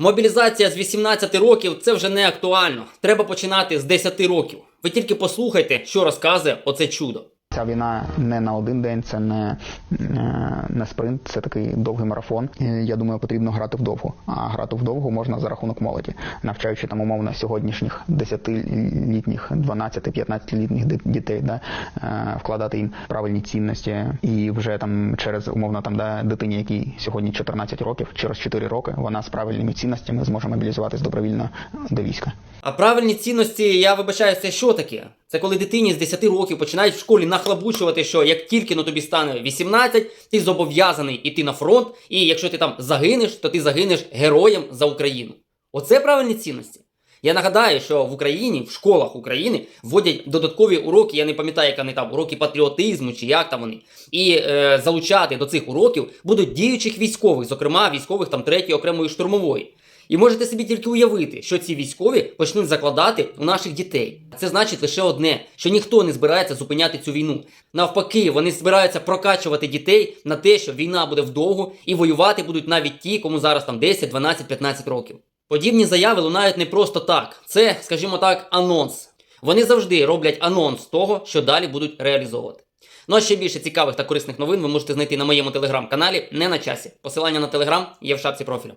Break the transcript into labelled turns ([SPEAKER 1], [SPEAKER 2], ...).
[SPEAKER 1] Мобілізація з 18 років це вже не актуально. Треба починати з 10 років. Ви тільки послухайте, що розказує оце чудо.
[SPEAKER 2] Ця війна не на один день, це не, е, не спринт, це такий довгий марафон. Я думаю, потрібно грати вдовго. А грати вдовго можна за рахунок молоді, навчаючи там умовно сьогоднішніх 10-літніх, 12-15-літніх дітей, да, е, вкладати їм правильні цінності, і вже там через умовно там да, дитині, якій сьогодні 14 років, через 4 роки, вона з правильними цінностями зможе мобілізуватись добровільно до війська.
[SPEAKER 1] А правильні цінності, я вибачаю, це що таке? Це коли дитині з 10 років починають в школі нахлабучувати, що як тільки на тобі стане 18, ти зобов'язаний іти на фронт, і якщо ти там загинеш, то ти загинеш героєм за Україну. Оце правильні цінності. Я нагадаю, що в Україні, в школах України вводять додаткові уроки, я не пам'ятаю, як вони там, уроки патріотизму чи як там вони. І е, залучати до цих уроків будуть діючих військових, зокрема військових там 3 окремої штурмової. І можете собі тільки уявити, що ці військові почнуть закладати у наших дітей. Це значить лише одне: що ніхто не збирається зупиняти цю війну. Навпаки, вони збираються прокачувати дітей на те, що війна буде вдовго, і воювати будуть навіть ті, кому зараз там 10, 12, 15 років. Подібні заяви лунають не просто так. Це, скажімо так, анонс. Вони завжди роблять анонс того, що далі будуть реалізовувати. Ну а ще більше цікавих та корисних новин ви можете знайти на моєму телеграм-каналі не на часі. Посилання на телеграм є в шапці профілю.